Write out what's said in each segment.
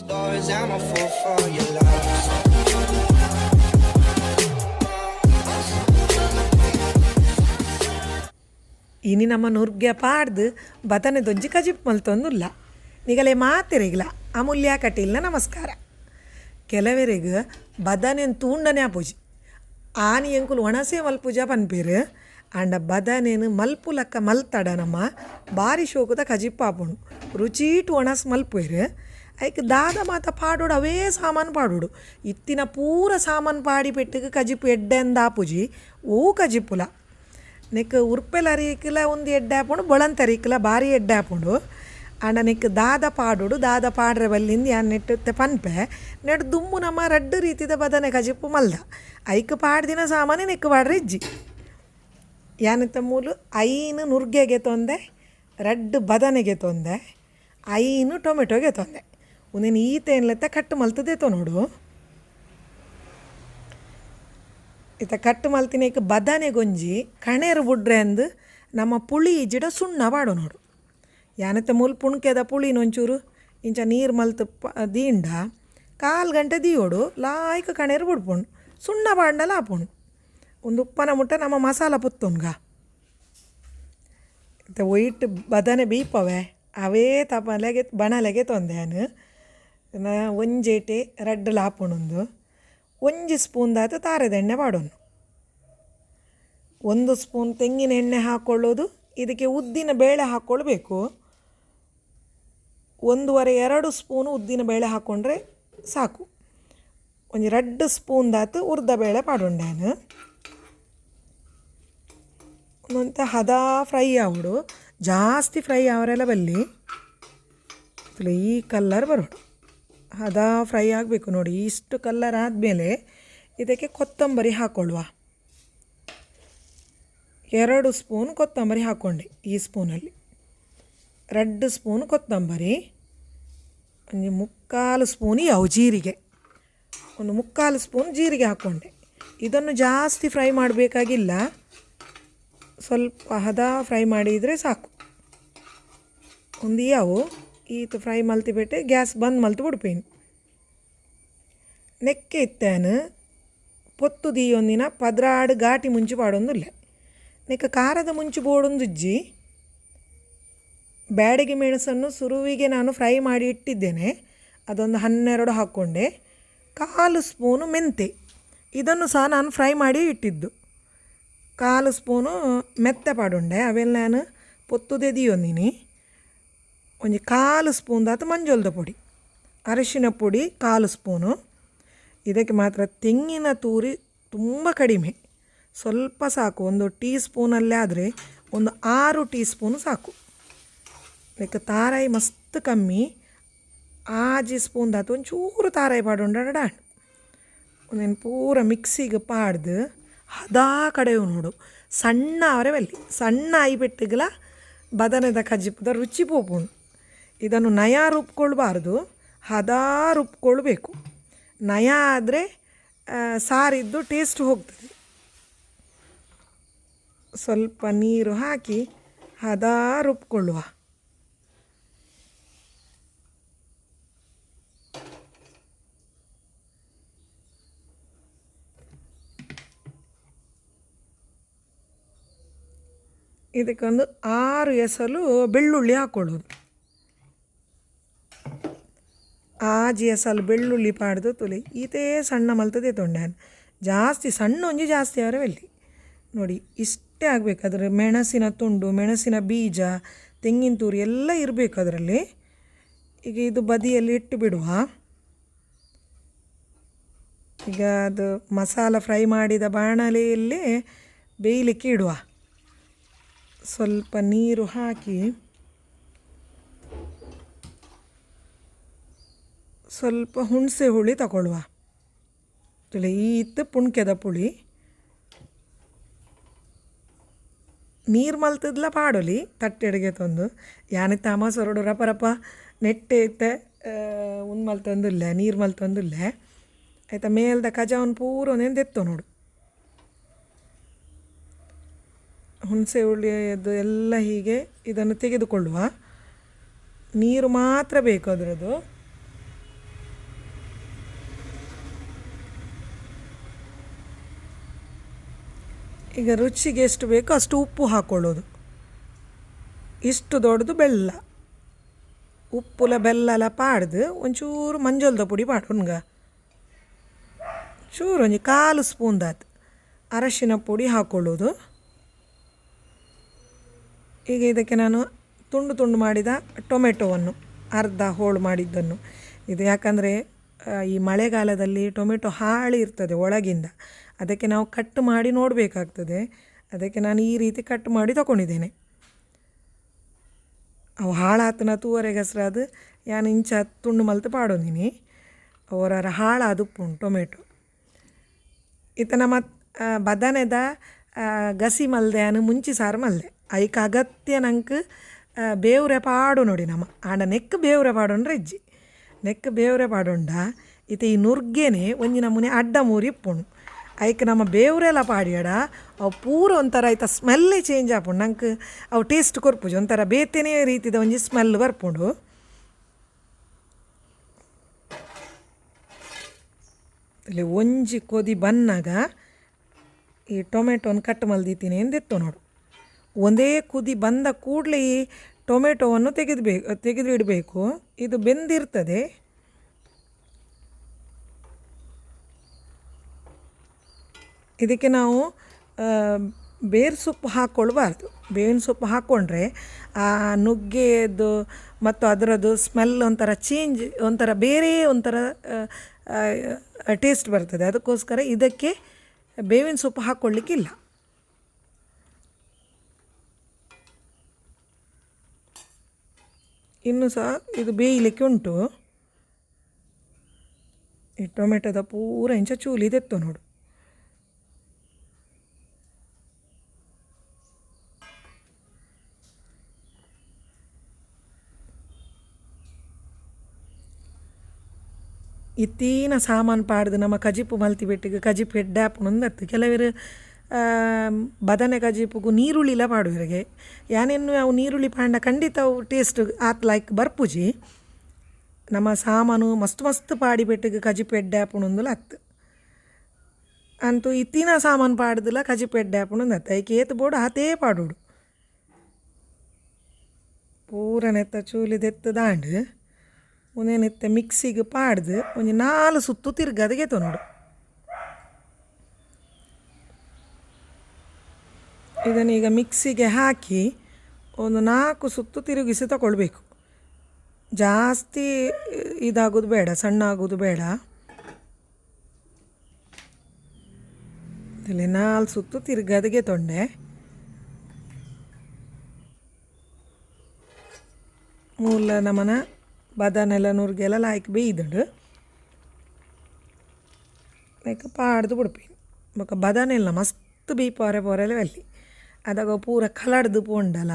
Stories, I'm a fool for your love. ಇನಿ ನಮ್ಮ ನುರ್ಗೆ ಪಾಡ್ದು ಬತನೆ ದೊಂಜಿ ಕಜಿಪ್ ಮಲ್ತೊಂದುಲ್ಲ. ನಿಗಲೆ ಮಾತಿರಿಗ್ಲ ಅಮೂಲ್ಯ ಕಟೀಲ್ನ ನಮಸ್ಕಾರ. ಕೆಲವರಿಗೆ ಬದನೆನ್ ತೂಂಡನೆ ಆಪುಜಿ ಆನಿ ಎಂಕುಲು ಒಣಸೆ ಮಲ್ಪುಜ ಪನ್ಪೇರು ಆಂಡ ಬದನೆನ್ ಮಲ್ಪು ಲಕ್ಕ ಮಲ್ತಡ ನಮ್ಮ ಬಾರಿ ಶೋಕದ ಕಜಿಪ್ಪ ಆಪುಂಡು ರುಚೀಟು ಒಣಸ್ ಮಲ್ಪೇರು ಐಕ್ ದಾದ ಮಾತ ಪಾಡೋಡು, ಅವೇ ಸಾಮಾನು ಪಾಡೋಡು. ಇತ್ತಿನ ಪೂರ ಸಾಮಾನು ಪಾಡಿ ಪೆಟ್ಟಿಗೆ ಕಜಿಪ್ಪು ಎಡ್ಡೆಂದ ಆಪುಜಿ ಓ ಕಜಿಪುಲ. ನೆಕ್ ಉರ್ಪೆಲ ಅರಿಕಿಲ ಒಂದು ಎಡ್ಡೆ ಹಾಕೊಂಡು ಬೊಳಂತ ಅರಿಕಿಲ, ಭಾರಿ ಎಡ್ಡೆ ಹಾಕೊಂಡು ಆಂಡ ನೆಕ್ ದಾದ ಪಾಡೋಡು, ದಾದ ಪಾಡ್ರೆ ಬಲ್ಲಿಂದ ಯಾನ್ ನೆಟ್ಟುತ್ತೆ ಪನ್ಪೆ. ನೆಡ್ ದುಮ್ಮು ನಮ್ಮ ರಡ್ಡು ರೀತಿದ ಬದನೆ ಕಜಿಪು ಮಲ್ದ. ಐಕ್ ಪಾಡ್ದಿನ ಸಾಮಾನು ನೆಕ್ ಪಾಡ್ರೆ ಇಜ್ಜಿ. ಯಾನತ್ತ ಮೂಲು, ಐನು ನುರ್ಗೆಗೆ ತೊಂದೆ, ರಡ್ಡು ಬದನೆಗೆ ತೊಂದೆ, ಐನು ಟೊಮೆಟೊಗೆ ತೊಂದೆ. ಒಂದೇನು ಈತ ಏನ್ಲೆತ್ತ ಕಟ್ಟು ಮಲ್ತದೆ ತೊ ನೋಡು ಇತ ಕಟ್ಟು ಮಲ್ತಿನ ಈಗ ಬದಾನೆ ಗೊಂಜಿ ಕಣೇರು ಬುಡ್ರೆ ಅಂದು ನಮ್ಮ ಪುಳಿ ಜಿಡ ಸುಣ್ಣ ಬಾಡು ನೋಡು ಯಾನತ್ತೆ ಮುಲ್ ಪುಣ್ಕೆದ ಪುಳಿನ ಒಂಚೂರು ಇಂಚ ನೀರು ಮಲ್ತು ಪ ದೀಂಡ ಕಾಲು ಗಂಟೆ ದೀಯೋಡು ಲಾಯ್ಕ ಕಣೇರು ಬುಡ್ಪುಂಡು ಸುಣ್ಣ ಬಾಡ್ನಲ್ಲ ಆಪುಂಡು ಒಂದು ಉಪ್ಪನ ಮುಟ್ಟ ನಮ್ಮ ಮಸಾಲ ಪುತ್ತುನ್ಗ ಇತ ಒಯ್ಟ್ ಬದನೆ ಬೀಪವೆ ಅವೇ ತಪಲೆಗೆ ಬಣಲೆಗೆ ತೊಂದೆನು ನ ಒಂಜೇಟೆ ರಡ್ಡಲ ಹಾಪುಣೊಂದು ಒಂಜಿ ಸ್ಪೂನ್ ದಾತ ತಾರದ ಎಣ್ಣೆ ಮಾಡೋನು ಒಂದು ಸ್ಪೂನ್ ತೆಂಗಿನ ಎಣ್ಣೆ ಹಾಕ್ಕೊಳ್ಳೋದು ಇದಕ್ಕೆ ಉದ್ದಿನ ಬೇಳೆ ಹಾಕ್ಕೊಳ್ಬೇಕು ಒಂದೂವರೆ ಎರಡು ಸ್ಪೂನು ಉದ್ದಿನ ಬೇಳೆ ಹಾಕ್ಕೊಂಡ್ರೆ ಸಾಕು. ಒಂದು ರೆಡ್ ಸ್ಪೂನ್ ದಾತು ಉರ್ದ ಬೇಳೆ ಪಾಡೊಂಡೇನು ಒಂದಂತ ಹದ ಫ್ರೈ ಆವಡು. ಜಾಸ್ತಿ ಫ್ರೈ ಆವರೆಲ್ಲ ಬಲ್ಲಿ. ಈ ಕಲ್ಲರ್ ಬರೋಡು. ಹದ ಫ್ರೈ ಆಗಬೇಕು ನೋಡಿ. ಇಷ್ಟು ಕಲ್ಲರ್ ಆದಮೇಲೆ ಇದಕ್ಕೆ ಕೊತ್ತಂಬರಿ ಹಾಕ್ಕೊಳ್ಳುವ ಎರಡು ಸ್ಪೂನ್ ಕೊತ್ತಂಬರಿ ಹಾಕ್ಕೊಂಡೆ ಈ ಸ್ಪೂನಲ್ಲಿ ರೆಡ್ ಸ್ಪೂನ್ ಕೊತ್ತಂಬರಿ, ಒಂದು ಮುಕ್ಕಾಲು ಸ್ಪೂನ್ ಯಾವ ಜೀರಿಗೆ. ಒಂದು ಮುಕ್ಕಾಲು ಸ್ಪೂನ್ ಜೀರಿಗೆ ಹಾಕ್ಕೊಂಡೆ ಇದನ್ನು ಜಾಸ್ತಿ ಫ್ರೈ ಮಾಡಬೇಕಾಗಿಲ್ಲ. ಸ್ವಲ್ಪ ಹದ ಫ್ರೈ ಮಾಡಿದರೆ ಸಾಕು. ಒಂದು ಯಾವು? ಈತ ಫ್ರೈ ಮಲ್ತಿ ಬಿಟ್ಟು ಗ್ಯಾಸ್ ಬಂದ್ ಮಲ್ತು ಬಿಡ್ಪೇನು ನೆಕ್ಕೆ ಇತ್ತೇನು, ಪೊತ್ತು ದೀಯೊಂದಿನ ಪದ್ರಾಡು ಘಾಟಿ ಮುಂಚು ಪಾಡೊಂದಿಲ್ಲ. ನೆಕ್ಕ ಖಾರದ ಮುಂಚು ಬೋಡೊಂದುಜ್ಜಿ, ಬ್ಯಾಡಗಿ ಮೆಣಸನ್ನು ಸುರುವಿಗೆ ನಾನು ಫ್ರೈ ಮಾಡಿ ಇಟ್ಟಿದ್ದೇನೆ. ಅದೊಂದು ಹನ್ನೆರಡು ಹಾಕ್ಕೊಂಡೆ. ಕಾಲು ಸ್ಪೂನು ಮೆಂತೆ. ಇದನ್ನು ಸಹ ನಾನು ಫ್ರೈ ಮಾಡಿ ಇಟ್ಟಿದ್ದು. ಕಾಲು ಸ್ಪೂನು ಮೆತ್ತೆ ಪಾಡುಂಡೆ. ಅವೆಲ್ಲ ನಾನು ಪೊತ್ತುದೆ ದಿಯೊಂದಿನಿ. ಒಂಜಿ ಕಾಲು ಸ್ಪೂನ್ ದಾತು ಮಂಜೊಲ್ದ ಪುಡಿ, ಅರಿಶಿನ ಪುಡಿ ಕಾಲು ಸ್ಪೂನು. ಇದಕ್ಕೆ ಮಾತ್ರ ತೆಂಗಿನ ತೂರಿ ತುಂಬ ಕಡಿಮೆ. ಸ್ವಲ್ಪ ಸಾಕು, ಒಂದು ಟೀ ಸ್ಪೂನಲ್ಲೇ ಆದರೆ ಒಂದು ಆರು ಟೀ ಸ್ಪೂನು ಸಾಕು. ಲೈಕ್ ತಾರಾಯಿ ಮಸ್ತ್ ಕಮ್ಮಿ, ಆಜಿ ಸ್ಪೂನ್ ದಾತು ಒಂಚೂರು ತಾರಾಯಿ ಪಾಡುಂಡ ಡಾಂಡ್. ಒಂದೇನು ಪೂರ ಮಿಕ್ಸಿಗೆ ಪಾಡ್ದು ಹದಾ ಕಡೆಯು ನೋಡು, ಸಣ್ಣ ಅವರೆ ಬಲ್ಲಿ, ಸಣ್ಣ ಐಬೆಟ್ಟಿಗಲ ಬದನೆದ ಕಜ್ಜಿಪದ ರುಚಿ ಪೋಪುಂಡು ಇದನ್ನು ನಯ ರುಬ್ಕೊಳ್ಬಾರ್ದು ಹದ ರುಬ್ಕೊಳ್ಬೇಕು ನಯ ಆದರೆ ಸಾರಿದ್ದು ಟೇಸ್ಟ್ ಹೋಗ್ತದೆ. ಸ್ವಲ್ಪ ನೀರು ಹಾಕಿ ಹದ ರುಬ್ಕೊಳ್ಳುವ ಇದಕ್ಕೊಂದು ಆರು ಎಸಲು ಬೆಳ್ಳುಳ್ಳಿ ಹಾಕ್ಕೊಳ್ಳೋದು. ಆಜಿ ಸಲ್ ಬೆಳ್ಳುಳ್ಳಿ ಪಾಡ್ದು ತುಲಿ. ಈತೇ ಸಣ್ಣ ಮಲ್ತದೆ ತೊಂಡ್ಯಾನ. ಜಾಸ್ತಿ ಸಣ್ಣ ಒಂಜಿ ಜಾಸ್ತಿ ಅವರ ಬೆಲ್ಲಿ ನೋಡಿ, ಇಷ್ಟೇ ಆಗಬೇಕು. ಅದರ ಮೆಣಸಿನ ತುಂಡು, ಮೆಣಸಿನ ಬೀಜ, ತೆಂಗಿನ ತೂರಿ ಎಲ್ಲ ಇರಬೇಕು ಅದರಲ್ಲಿ. ಈಗ ಇದು ಬದಿಯಲ್ಲಿ ಇಟ್ಟು ಬಿಡುವ. ಈಗ ಅದು ಮಸಾಲ ಫ್ರೈ ಮಾಡಿದ ಬಾಣಲೆಯಲ್ಲೇ ಬೇಯಲಿಕ್ಕೆ ಇಡುವ. ಸ್ವಲ್ಪ ನೀರು ಹಾಕಿ ಸ್ವಲ್ಪ ಹುಣಸೆ ಹುಳಿ ತಗೊಳ್ಳುವ. ಈತ್ ಪುಣ್ಕೆದ ಪುಳಿ. ನೀರು ಮಲ್ತದ್ಲ ಪಾಡೊಲಿ ತಟ್ಟೆಡೆಗೆ ತಂದು. ಯಾನೆ ತಾಮ ಸೊರಡು ರಪ ರಪ ನೆಟ್ಟೆ ಇತ್ತೆ ಉಂದು ಮಲ್ತಂದಿಲ್ಲ, ನೀರು ಮಲ್ತಂದಿಲ್ಲ. ಆಯ್ತಾ, ಮೇಲ್ದ ಕಜಾವನ್ ಪೂರ ಒಂದೇನು ನೋಡು. ಹುಣಸೆ ಹುಳಿಯದು ಎಲ್ಲ ಹೀಗೆ ಇದನ್ನು ತೆಗೆದುಕೊಳ್ಳುವ. ನೀರು ಮಾತ್ರ ಬೇಕು ಅದರದ್ದು. ಈಗ ರುಚಿಗೆ ಎಷ್ಟು ಬೇಕೋ ಅಷ್ಟು ಉಪ್ಪು ಹಾಕ್ಕೊಳ್ಳೋದು ಇಷ್ಟು ದೊಡ್ಡದು ಬೆಲ್ಲ. ಉಪ್ಪುಲ ಬೆಲ್ಲಲ ಪಾಡ್ದು ಒಂಚೂರು ಮಂಜಲ್ದ ಪುಡಿ ಪಾಡುನ್ಗ ಚೂರು ಒಂಜಿ ಕಾಲು ಸ್ಪೂನ್ದಾತು ಅರಶಿನ ಪುಡಿ ಹಾಕ್ಕೊಳ್ಳೋದು ಈಗ ಇದಕ್ಕೆ ನಾನು ತುಂಡು ತುಂಡು ಮಾಡಿದ ಟೊಮೆಟೊವನ್ನು, ಅರ್ಧ ಹೋಳು ಮಾಡಿದ್ದನ್ನು. ಇದು ಯಾಕಂದರೆ ಈ ಮಳೆಗಾಲದಲ್ಲಿ ಟೊಮೆಟೊ ಹಾಳಿ ಇರ್ತದೆ ಒಳಗಿಂದ. ಅದಕ್ಕೆ ನಾವು ಕಟ್ ಮಾಡಿ ನೋಡಬೇಕಾಗ್ತದೆ. ಅದಕ್ಕೆ ನಾನು ಈ ರೀತಿ ಕಟ್ ಮಾಡಿ ತಗೊಂಡಿದ್ದೇನೆ. ಅವು ಹಾಳಾತನ ತೂವರೆ ಹೆಸ್ರಾದು ಯಾನು ಇಂಚ ತುಂಡು ಮಲ್ತು ಪಾಡೋದಿನಿ. ಅವರ ಹಾಳಾದ ಉಪ್ಪುಂಡು ಟೊಮೆಟೊ. ಇತನ ಮತ್ತು ಬದನೆದ ಗಸಿ ಮಲ್ದೆ ಅನು ಮುಂಚಿ ಸಾರು ಮಲ್ದೆ. ಐಕ ಅಗತ್ಯ ನಂಗೆ ಬೇವ್ರೆ ಪಾಡು ನೋಡಿ ನಮ್ಮ. ಆಂಡ ನೆಕ್ ಬೇವ್ರೆ ಪಾಡೋಣ್ರೆ ರೆಜ್ಜಿ ನೆಕ್ ಬೇವ್ರೆ ಪಾಡೋಂಡ. ಈತ ಈ ನುರ್ಗೆನೆ ಒಂಜಿ ನಮೂನೆ ಅಡ್ಡ ಮೂರಿ ಇಪ್ಪುಂಡು. ಐಕ್ ನಮ್ಮ ಬೇವ್ರೆಲ್ಲ ಪಾಡ್ಯಾಡ. ಅವು ಪೂರ ಒಂಥರ ಆಯ್ತಾ ಸ್ಮೆಲ್ಲೇ ಚೇಂಜ್ ಆಪುಂಡು. ನಂಗೆ ಅವು ಟೇಸ್ಟ್ ಕೊರ್ಪುಜಿ. ಒಂಥರ ಬೇತೆನೇ ರೀತಿದ ಒಂಜಿ ಸ್ಮೆಲ್ ಬರ್ಪುಂಡು. ಇಲ್ಲಿ ಒಂಜಿ ಕೊದಿ ಬಂದಾಗ ಈ ಟೊಮೆಟೊನ ಕಟ್ ಮಲ್ದಿತೀನಿ ಎಂದಿತ್ತು ನೋಡು. ಒಂದೇ ಕುದಿ ಬಂದ ಕೂಡಲೇ ಈ ಟೊಮೆಟೊವನ್ನು ತೆಗೆದುಬೇಕು ತೆಗೆದು ಇಡಬೇಕು ಇದು ಬೆಂದಿರ್ತದೆ. ಇದಕ್ಕೆ ನಾವು ಬೇರು ಸೊಪ್ಪು ಹಾಕ್ಕೊಳ್ಬಾರ್ದು ಬೇವಿನ ಸೊಪ್ಪು ಹಾಕ್ಕೊಂಡ್ರೆ ಆ ನುಗ್ಗೆದು ಮತ್ತು ಅದರದ್ದು ಸ್ಮೆಲ್ ಒಂಥರ ಚೇಂಜ್ ಒಂಥರ ಬೇರೆ ಒಂಥರ ಟೇಸ್ಟ್ ಬರ್ತದೆ. ಅದಕ್ಕೋಸ್ಕರ ಇದಕ್ಕೆ ಬೇವಿನ ಸೊಪ್ಪು ಹಾಕ್ಕೊಳ್ಳಿಕ್ಕಿಲ್ಲ ಇನ್ನು ಸಹ ಇದು ಬೇಯಲಿಕ್ಕೆ ಉಂಟು. ಈ ಟೊಮೆಟೊದ ಪೂರ ಇಂಚ ಚೂಲಿದೆತ್ತು ನೋಡು. ಇತ್ತೀನ ಸಾಮಾನು ಪಾಡ್ದು ನಮ್ಮ ಕಜಿಪು ಮಲ್ತಿ ಬೆಟ್ಟಿಗೆ, ಕಜಿಪು ಹೆಡ್ಡಾಪುನೊಂದತ್ತು ಕೆಲವರು ಬದನೆ ಕಜಿಪುಗು ನೀರುಳ್ಳಿಲ ಪಾಡುವರಿಗೆ ಯಾನೆನ್ನು ಅವು ನೀರುಳ್ಳಿ ಪಾಂಡ ಖಂಡಿತ ಅವು ಟೇಸ್ಟ್ ಆತ್ ಲೈಕ್ ಬರ್ಪುಜಿ. ನಮ್ಮ ಸಾಮಾನು ಮಸ್ತ್ ಮಸ್ತ್ ಪಾಡಿ ಬೆಟ್ಟಿಗೆ ಕಜಿಪು ಎಡ್ಡಾಪುನೊಂದುಲ ಅತ್ತು ಅಂತೂ ಇತ್ತಿನ ಸಾಮಾನು ಪಾಡ್ದಿಲ್ಲ ಕಜಿಪು ಎಡ್ಡಾಪುನೊಂದು ಅತ್ತು ಐಕೆ ಏತ್ ಬೋಡು ಆತೇ ಪಾಡೋಡು. ಪೂರ ನೆತ್ತ ಚೂಲಿದೆತ್ತು ದಾಂಡು. ಒಂದೇ ನೆತ್ತ ಮಿಕ್ಸಿಗೆ ಪಾಡ್ದು ಒಂದು ನಾಲ್ಕು ಸುತ್ತು ತಿರ್ಗದಗೆ ನೋಡು ಇದನ್ನೀಗ ಮಿಕ್ಸಿಗೆ ಹಾಕಿ ಒಂದು ನಾಲ್ಕು ಸುತ್ತು ತಿರುಗಿಸಿ ತಗೊಳ್ಬೇಕು ಜಾಸ್ತಿ ಇದಾಗೋದು ಬೇಡ ಸಣ್ಣ ಆಗೋದು ಬೇಡ. ಇಲ್ಲಿ ನಾಲ್ಕು ಸುತ್ತು ತಿರ್ಗದಗೆ ತೊಂಡೆ. ಮೂಲ ನಮನ ബദാനെല്ലാനൂർക്കെല്ലാം ലായ്ക്ക് ബെയ്തുണ്ട് ഐക്ക് ಪಾಡ್ದು ಬಿಡ್ಪೇನು ಬೊಕ್ಕ ಬದನೆಲ್ಲ ಮಸ್ತ್ ಬಿ ಪೊರೆ ಪೊರೆಲೆ ವಲ್ಲಿ ಅದಗ ಪೂರ ಕಲಡ್ದು ಪೋಂಡಲ್ಲ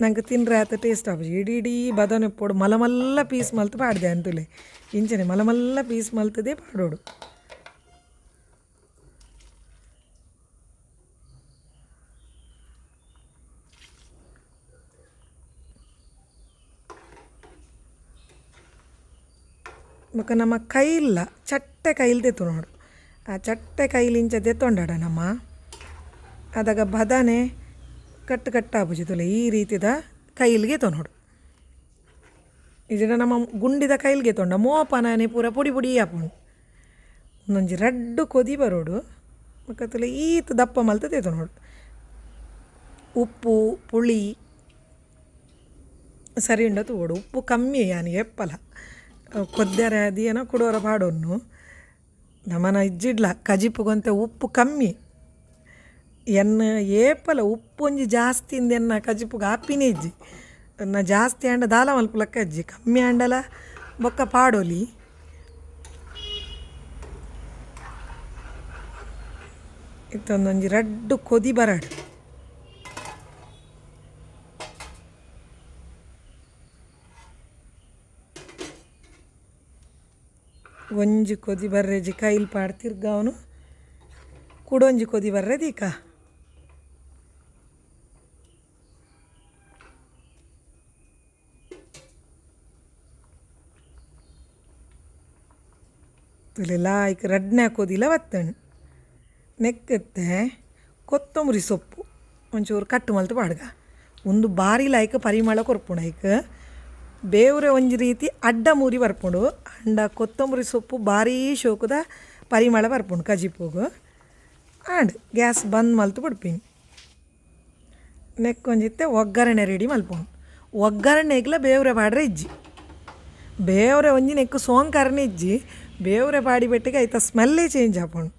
ನಂಗೆ ತಿನ್ರೆ ಆತ ಟೇಸ್ಟ್ ಆಪಜಿ. ಇಡೀ ಇಡೀ ಬದಾನೆ ಪೋಡು ಮಲಮಲ್ಲ ಪೀಸ್ ಮಲ್ತು ಪಾಡ್ದೆ ಅಂತಲೇ. ಇಂಚನೆ ಮಲಮಲ್ಲ ಪೀಸ್ ಮಲ್ತದೆ ಪಾಡೋಡು. ಬೊಕ ನಮ್ಮ ಕೈಲ್ಲ ಚಟ್ಟೆ ಕೈಲ್ ದೆತ್ತು ನೋಡು. ಆ ಚಟ್ಟೆ ಕೈಲಿಂಚ ದೆತ್ತೊಂಡಾಡ ನಮ್ಮ. ಅದಾಗ ಬದನೆ ಕಟ್ಟು ಕಟ್ಟಾಪುಜಿ ತುಲೆ, ಈ ರೀತಿದ ಕೈಲಿಗೆ ತೊ ನೋಡು. ಇದನ್ನ ನಮ್ಮ ಗುಂಡಿದ ಕೈಲಿಗೆ ತೊಂಡ ಮೋಪನೇ ಪೂರ ಪುಡಿ ಪುಡಿ ಆಪುಂಡು ಒಂದೊಂಜಿ ರಡ್ಡು ಕೊದಿ ಬರೋಡು ಮಕ್ಕತ್ತಲೆ ಈತ ದಪ್ಪ ಮಲ್ತ ತೇತು ನೋಡು. ಉಪ್ಪು, ಪುಳಿ, ಸರಿ ಉಂಡ ತೋಡು, ಉಪ್ಪು ಕಮ್ಮಿ ಯಾನಿಗೆ ಎಪ್ಪಲ ಕೊದ್ದೆರೆ ಅದೇನೋ ಕೊಡೋರ ಪಾಡೋನು ನಮನ ಇಜ್ಜಿಡ್ಲ, ಕಜಿಪುಗಂತೆ ಉಪ್ಪು ಕಮ್ಮಿ. ಎನ್ನ ಏಪಲ ಉಪ್ಪು ಒಂಜಿ ಜಾಸ್ತಿ ಎನ್ನ ಕಜಿಪುಗ ಹಾಪಿನೇ ಇಜ್ಜಿ. ನಾ ಜಾಸ್ತಿ ಆಂಡ ದಾಲ ಮಲ್ಪುಲಕ್ಕ ಅಜ್ಜಿ ಕಮ್ಮಿ ಅಂಡಲ ಬೊಕ್ಕ ಪಾಡೋಲಿ. ಇತ್ತೊಂದೊಂಜಿ ರಡ್ಡು ಕೊದಿ ಬರಡು. ಒಂಜಿ ಕೊದಿ ಬರ್ರೆಜಿ ಕೈಲಿ ಪಾಡ್ ಅವನು. ಕುಡೊಂಜಿ ಕೊದಿ ಬರ್ರೆದೀಕ ತುಲೆ ಲಾಯ್ಕ್ ರಡ್ನೆ ಹಾಕೋದಿಲ್ಲ ಒತ್ತಣ್ಣು ನೆಕ್ಕತ್ತೆ ಕೊತ್ತಂಬರಿ ಸೊಪ್ಪು. ಒಂಚೂರು ಕಟ್ಟು ಮಲ್ತು ಪಾಡ್ಗ. ಒಂದು ಬಾರಿ ಲಾಯ್ಕ ಪರಿಮಳ ಕೊರ್ಪುಂಡೈಕ್ ಬೇವ್ರೆ ಒಂಜಿ ರೀತಿ ಅಡ್ಡ ಮೂರಿ ಬರ್ಪುಂಡು ಅಂಡ ಕೊತ್ತಂಬರಿ ಸೊಪ್ಪು ಭಾರೀ ಶೋಕುದ ಪರಿಮಳ ಬರ್ಪುಂಡು ಕಜಿಪೋಗು ಆಂಡ್ ಗ್ಯಾಸ್ ಬಂದ್ ಮಲ್ತು ಬಿಡ್ಪೀನಿ ನೆಕ್ಕೊಂಜಿತ್ತೆ ಒಗ್ಗರಣೆ ರೆಡಿ ಮಲ್ಪುಂಡು ಒಗ್ಗರಣೆಗ್ಲ ಬೇವ್ರೆ ಪಾಡ್ರೆ ಇಜ್ಜಿ ಬೇವ್ರೆ ಒಂಜಿ ನೆಕ್ಕು ಸೋಂಕರನೆ ಇಜ್ಜಿ ಬೇವ್ರೆ ಪಾಡಿ ಬೆಟ್ಟಿಗೆ ಆಯ್ತಾ ಸ್ಮೆಲ್ಲೇ ಚೇಂಜ್ ಆಪುಂಡು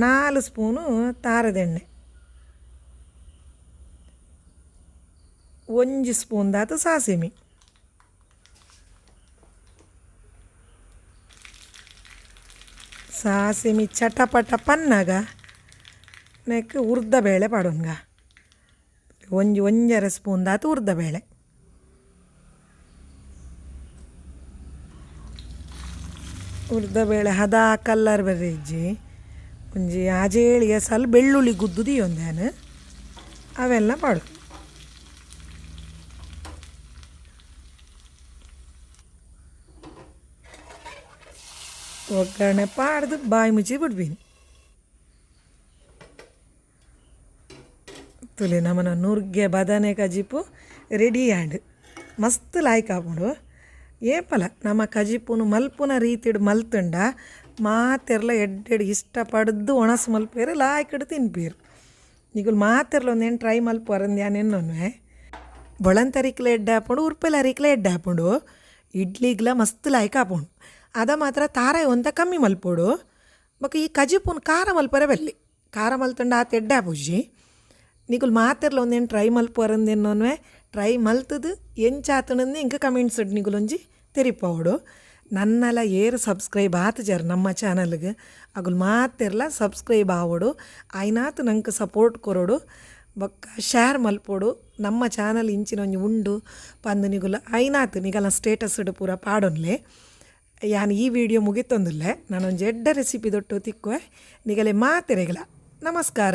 ನಾಲ್ಕು ಸ್ಪೂನು ತಾರದೆಣ್ಣೆ ಒಂಜಿ ಸ್ಪೂನ್ ದಾತು ಸಾಸಿಮಿ ಸಾಸಿಮಿ ಚಟಪಟ ಪನ್ನಾಗ ನೆಕ್ ಉರ್ದ ಬೇಳೆ ಪಾಡೋನ್ಗ ಒಂಜಿ ಒಂಜರ ಸ್ಪೂನ್ ದಾತು ಉರ್ದ ಬೇಳೆ ಉರ್ದ ಬೇಳೆ ಹದ ಕಲ್ಲರ್ ಬರ್ರೆ ಇಜ್ಜಿ ಒಂಜಿ ಆಜೇಳಿಯ ಸಲ್ ಬೆಳ್ಳುಳ್ಳಿ ಗುದ್ದುದಿ ಒಂದೇನು ಅವೆಲ್ಲ ಪಾಡು ಒಗ್ಗರಣೆ ಪಾಡ್ದು ಬಾಯಿ ಮುಚ್ಚಿ ಬಿಡ್ಬೀನಿ. ತುಲಿ ನಮ್ಮನ ನುರ್ಗೆ ಬದನೆ ಕಜಿಪು ರೆಡಿ ಆಂಡ್ ಮಸ್ತ್ ಲಾಯ್ಕ್ ಆಪುಂಡು ಏಪಲ ನಮ್ಮ ಕಜಿಪುನು ಮಲ್ಪುನ ರೀತಿಡ್ ಮಲ್ತುಂಡ ಮಾತೆರ್ಲ ಎಡ್ಡೆಡ್ ಇಷ್ಟಪಡ್ದು ಒಣಸು ಮಲ್ಪೇರು ಲಾಯ್ಕಡ್ ತಿನ್ಪೇರು. ಈಗ ಮಾತೆರ್ಲ ಒಂದೇನು ಟ್ರೈ ಮಲ್ಪು ಅರಂದ್ಯಾನೆನ್ನೊನ್ವೆ ಬೊಳಂತರಿಕ್ಲೆ ಎಡ್ಡೆ ಹಾಪುಂಡು ಉರ್ಪೆಲ ಅರಿಕ್ಲೆ ಎಡ್ಡೆ ಹಾಪುಂಡು. ಇಡ್ಲಿಗ್ಲ ಮಸ್ತ್ ಲಾಯ್ಕ್ ಆಪುಂಡು ಅದ ಮಾತ್ರ ತಾರ ಒಂತ ಕಮ್ಮಿ ಮಲ್ಪೋಡು. ಬೊಕ ಈ ಕಜಿಪುನ್ ಖಾರ ಮಲ್ಪರೆ ಬೆಲ್ಲಿ. ಖಾರ ಮಲ್ತುಂಡ ಆತ ಎಡ್ಡೆ ಬುಜ್ಜಿ. ನಿಗುಲ್ ಮಾತೆರ್ಲ ಒಂದೇನು ಟ್ರೈ ಮಲ್ಪರಂದೇನೋನ್ವೆ. ಟ್ರೈ ಮಲ್ತದು ಎಂಚಾತನಂದು ಇಂಕ ಕಮೆಂಟ್ಸ್ ಇಡ್ ನಿಗುಲೊಂಜಿ ತೆರಿಪವಡು ನನ್ನಲ ಏರು ಸಬ್ಸ್ಕ್ರೈಬ್ ಆತು ಜರ್ ನಮ್ಮ ಚಾನಲ್ಗೆ. ಅಗುಲ್ ಮಾತೆರ್ಲ ಸಬ್ಸ್ಕ್ರೈಬ್ ಆವೊಡು. ಆಯ್ನಾತು ನಂಗೆ ಸಪೋರ್ಟ್ ಕೊರೋಡು. ಬಕ್ಕ ಶೇರ್ ಮಲ್ಪೋಡು. ನಮ್ಮ ಚಾನಲ್ ಇಂಚಿನ ಒಂಜಿ ಉಂಡು. ಪಂದು ನಿಗುಲ ಐನಾತು ನಿಗಲ ಸ್ಟೇಟಸ್ ಇಡು ಪೂರ ಪಾಡೊನ್ಲೆ. ಯಾನ್ ಈ ವಿಡಿಯೋ ಮುಗಿತೊಂದುಲ್ಲೆ ನಾನೊಂದು ಎಡ್ಡ ರೆಸಿಪಿ ದೊಟ್ಟು ತಿಕ್ಕುವೆ. ನಿಗಲೆ ಮಾತೆರೆಗಲ. ನಮಸ್ಕಾರ.